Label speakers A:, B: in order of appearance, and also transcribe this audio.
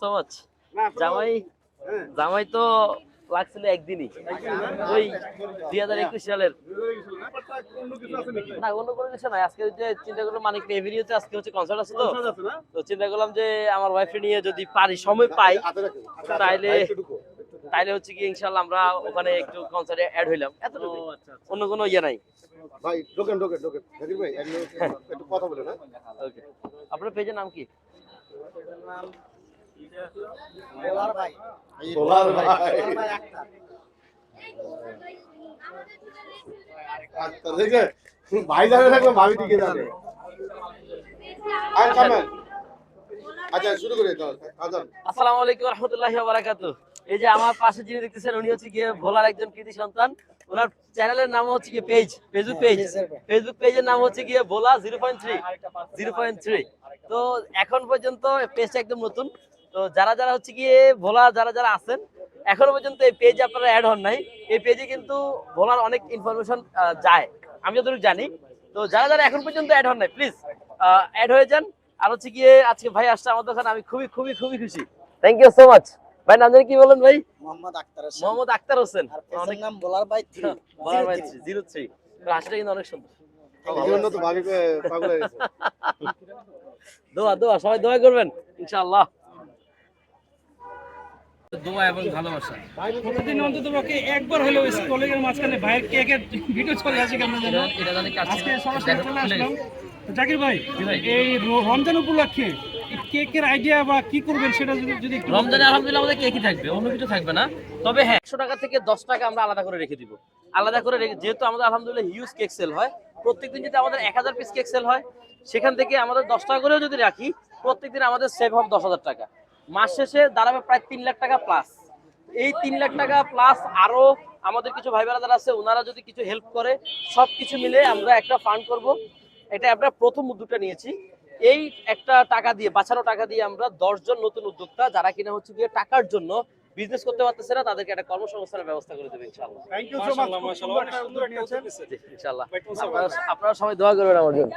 A: So much জামাই জামাই তো লাগছিল একদিনই। ওই দুই হাজার একুশ সালের। না অন্য কোনো কিছু নাই। আজকে যে চিন্তা করলাম মানিক হচ্ছে আজকে হচ্ছে কনসার্ট আছে তো। তো চিন্তা করলাম যে আমার ওয়াইফকে নিয়ে যদি পারি সময় পাই তাইলে তাইলে হচ্ছে কি ইনশাল্লাহ আমরা ওখানে একটু কনসার্টে অ্যাড হইলাম। এতটুকু অন্য কোনো ইয়ে নাই।
B: ভাই ঢোকেন ঢোকেন ঢোকেন। ভাই একটু কথা বলে না?
A: ওকে আপনার পেজের নাম কি?
B: বলার ভাই। জানে থাকলে ভাবি যাবে। আচ্ছা শুরু করে
A: আসসালামু আলাইকুম রহমতুল্লাহি ওয়া বারাকাতুহু। এই যে আমার পাশে যিনি দেখতেছেন উনি হচ্ছে গিয়ে ভোলার একজন কৃতি সন্তান। ওনার চ্যানেলের নাম হচ্ছে গিয়ে পেজ ফেসবুক পেজ ফেসবুক পেজের নাম হচ্ছে গিয়ে Bhola zero point three zero point three তো এখন পর্যন্ত পেজটা একদম নতুন। তো যারা যারা হচ্ছে গিয়ে ভোলা যারা যারা আছেন এখনও পর্যন্ত এই পেজে আপনারা অ্যাড হন নাই। এই পেজে কিন্তু ভোলার অনেক ইনফরমেশন যায়। আমি যতটুকু জানি। তো যারা যারা এখন পর্যন্ত অ্যাড হন নাই প্লিজ অ্যাড হয়ে যান। আর হচ্ছে গিয়ে আজকে ভাই আসছে আমাদের ওখানে আমি খুবই খুবই খুবই খুশি। থ্যাংক ইউ সো মাচ ভাই নাম কি বলেন ভাই?
C: মোহাম্মদ আক্তার হোসেন।
A: মোহাম্মদ আক্তার হোসেন। অনেক
C: নাম বোলার বাই
A: বলার ভাই জিরো থ্রি হাসিটা কিন্তু অনেক সুন্দর।
B: এই জন্য তো ভাবি পাগল গেছে।
A: দোয়া দোয়া সবাই দোয়া করবেন ইনশাআল্লাহ। দোয়া এবং ভালোবাসা।
D: প্রতিদিন অন্তত পক্ষে একবার হলেও কলেজের মাঝখানে ভাইয়ের কেকের ভিডিও চলে আসে কেন আজকে সরাসরি চলে আসলাম। জাকির ভাই এই রমজান উপলক্ষে কেকের আইডিয়া বা কি করবেন সেটা যদি
A: রমজানে আলহামদুলিল্লাহ আমাদের কেকই থাকবে অন্য কিছু থাকবে না। তবে হ্যাঁ একশো টাকা থেকে দশ টাকা আমরা আলাদা করে রেখে দিব। আলাদা করে রেখে যেহেতু আমাদের আলহামদুলিল্লাহ হিউজ কেক সেল হয় প্রত্যেকদিন যদি আমাদের এক হাজার পিস কেক সেল হয় সেখান থেকে আমাদের দশ টাকা করেও যদি রাখি প্রত্যেকদিন আমাদের সেভ হবে দশ হাজার টাকা। মাস শেষে দাঁড়াবে প্রায় তিন লাখ টাকা প্লাস এই তিন লাখ টাকা প্লাস আরও আমাদের কিছু ভাই যারা আছে ওনারা যদি কিছু হেল্প করে সব কিছু মিলে আমরা একটা ফান্ড করব। এটা আমরা প্রথম উদ্যোগটা নিয়েছি। এই একটা টাকা দিয়ে বাঁচানো টাকা দিয়ে আমরা দশজন নতুন উদ্যোক্তা যারা কিনা হচ্ছে গিয়ে টাকার জন্য বিজনেস করতে পারতেছে না তাদেরকে একটা কর্মসংস্থানের ব্যবস্থা করে দেবে ইনশাআল্লাহ।
B: থ্যাংক ইউ সো মাচ
A: ইনশাআল্লাহ। আপনারা আপনারা সবাই দোয়া করবেন আমার জন্য।